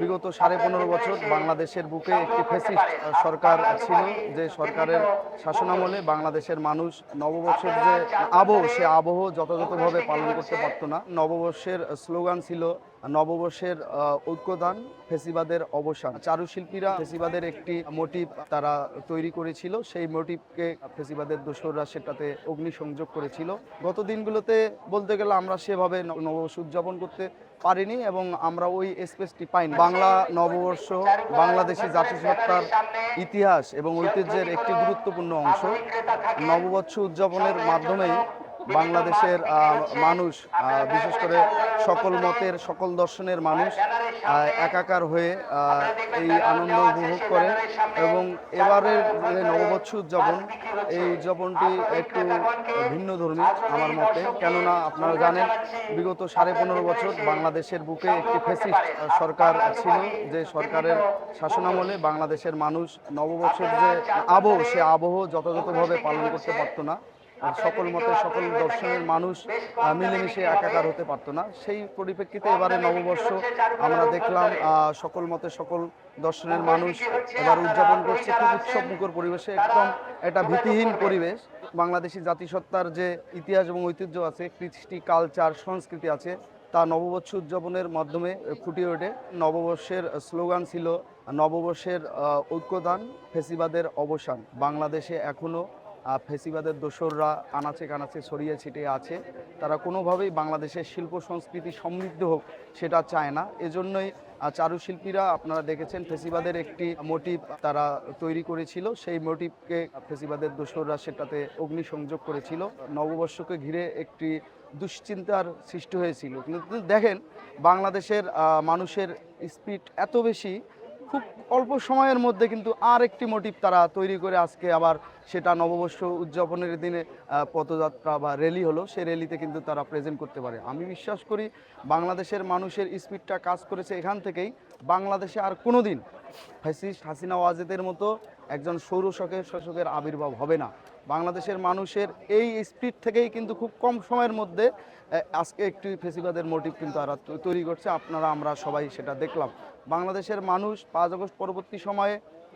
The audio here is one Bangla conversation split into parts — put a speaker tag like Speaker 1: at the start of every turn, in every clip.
Speaker 1: বিগত সাড়ে পনেরো বছর বাংলাদেশের বুকে একটি ফেসিস্ট সরকার ছিল যে সরকারের শাসনামলে বাংলাদেশের মানুষ নববর্ষের যে আবহ, সে আবহ যথাযথভাবে পালন করতে পারত না। নববর্ষের স্লোগান ছিল নববর্ষের ঐক্যদান ফেসিবাদের অবসান। চারুশিল্পীরা ফেসিবাদের একটি মোটিভ তারা তৈরি করেছিল, সেই মোটিভকে ফেসিবাদের দোসররা সেটাতে অগ্নিসংযোগ করেছিল। গত দিনগুলোতে বলতে গেলে আমরা সেভাবে নববর্ষ উদযাপন করতে পারিনি এবং আমরা ওই স্পেসটি পাইনি। বাংলা নববর্ষ বাংলাদেশি জাতিসত্তার ইতিহাস এবং ঐতিহ্যের একটি গুরুত্বপূর্ণ অংশ। নববর্ষ উদযাপনের মাধ্যমেই বাংলাদেশের মানুষ বিশেষ করে সকল মতের, সকল দর্শনের মানুষ একাকার হয়ে এই আনন্দ উপভোগ করে। এবং এবারের যে নববর্ষ উদযাপন, এই উদযাপনটি একটু ভিন্ন ধর্মী আমার মতে। কেননা আপনারা জানেন, বিগত সাড়ে পনেরো বছর বাংলাদেশের বুকে একটি ফেসিস্ট সরকার ছিল, যে সরকারের শাসনামলে বাংলাদেশের মানুষ নববৎসর যে আবহ, সে আবহ যথাযথভাবে পালন করতে পারতো না। সকল মতে সকল দর্শনের মানুষ মিলেমিশে একাকার হতে পারতো না। সেই পরিপ্রেক্ষিতে এবারে নববর্ষ আমরা দেখলাম সকল মতে সকল দর্শনের মানুষ এবার উদযাপন করছে খুব উৎসব মুখর পরিবেশে একদম এটা ভীতিহীন পরিবেশ। বাংলাদেশি জাতিসত্তার যে ইতিহাস এবং ঐতিহ্য আছে কৃষ্টি কালচার সংস্কৃতি আছে তা নববর্ষ উদযাপনের মাধ্যমে ফুটিয়ে ওঠে। নববর্ষের স্লোগান ছিল নববর্ষের ঐক্যদান ফেসিবাদের অবসান। বাংলাদেশে এখনও ফেসিবাদের দোসররা আনাচে কানাচে ছড়িয়ে ছিটিয়ে আছে। তারা কোনোভাবেই বাংলাদেশের শিল্প সংস্কৃতি সমৃদ্ধ হোক সেটা চায় না। এজন্যই চারুশিল্পীরা আপনারা দেখেছেন ফেসিবাদের একটি মোটিভ তারা তৈরি করেছিল। সেই মোটিভকে ফেসিবাদের দোসররা সেটাতে অগ্নিসংযোগ করেছিল। নববর্ষকে ঘিরে একটি দুশ্চিন্তার সৃষ্টি হয়েছিল। কিন্তু দেখেন, বাংলাদেশের মানুষের স্পিড এত বেশি খুব অল্প সময়ের মধ্যে কিন্তু আর একটি মোটিভ তারা তৈরি করে আজকে আবার সেটা নববর্ষ উদযাপনের দিনে পদযাত্রা বা র্যালি হলো সেই র্যালিতে কিন্তু তারা প্রেজেন্ট করতে পারে। আমি বিশ্বাস করি বাংলাদেশের মানুষের স্পিডটা কাজ করেছে এখান থেকেই। বাংলাদেশে আর কোনো দিন ফ্যাসিস্ট হাসিনা ওয়াজেদের মতো একজন সৌরশকের শাসকের আবির্ভাব হবে না। বাংলাদেশের মানুষের এই স্পিড থেকেই কিন্তু খুব কম সময়ের মধ্যে আজকে একটি ফেসিবাদের মোটিভ কিন্তু আর তৈরি করছে। আপনারা, আমরা সবাই সেটা দেখলাম। বাংলাদেশের মানুষ পাঁচ আগস্ট পরবর্তী সময়ে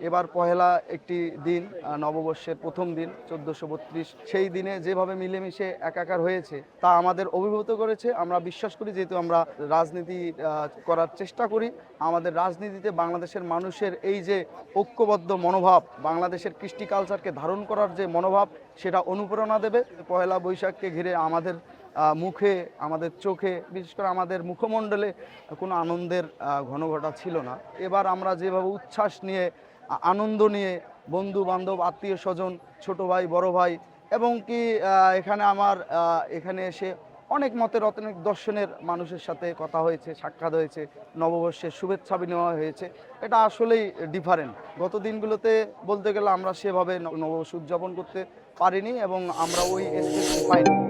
Speaker 1: এবার পহেলা একটি দিন নববর্ষের প্রথম দিন, চোদ্দোশো বত্রিশ। সেই দিনে যেভাবে মিলেমিশে একাকার হয়েছে, তা আমাদের অভিভূত করেছে। আমরা বিশ্বাস করি, যেহেতু আমরা রাজনীতি করার চেষ্টা করি, আমাদের রাজনীতিতে বাংলাদেশের মানুষের এই যে ঐক্যবদ্ধ মনোভাব, বাংলাদেশের কৃষ্টি কালচারকে ধারণ করার যে মনোভাব, সেটা অনুপ্রেরণা দেবে। পয়লা বৈশাখকে ঘিরে আমাদের মুখে, আমাদের চোখে, বিশেষ করে আমাদের মুখমণ্ডলে কোনো আনন্দের ঘনঘটা ছিল না। এবার আমরা যেভাবে উচ্ছ্বাস নিয়ে আনন্দ নিয়ে বন্ধু বান্ধব, আত্মীয় স্বজন, ছোট ভাই, বড় ভাই এবং কি এখানে আমার এখানে এসে অনেক মতের, অনেক দর্শনের মানুষের সাথে কথা হয়েছে, সাক্ষাৎ হয়েছে, নববর্ষের শুভেচ্ছা বিনিময় হয়েছে। এটা আসলেই ডিফারেন্ট গত দিনগুলোতে বলতে গেলে আমরা সেভাবে নববর্ষ উদযাপন করতে পারিনি এবং আমরা ওই পাইনি।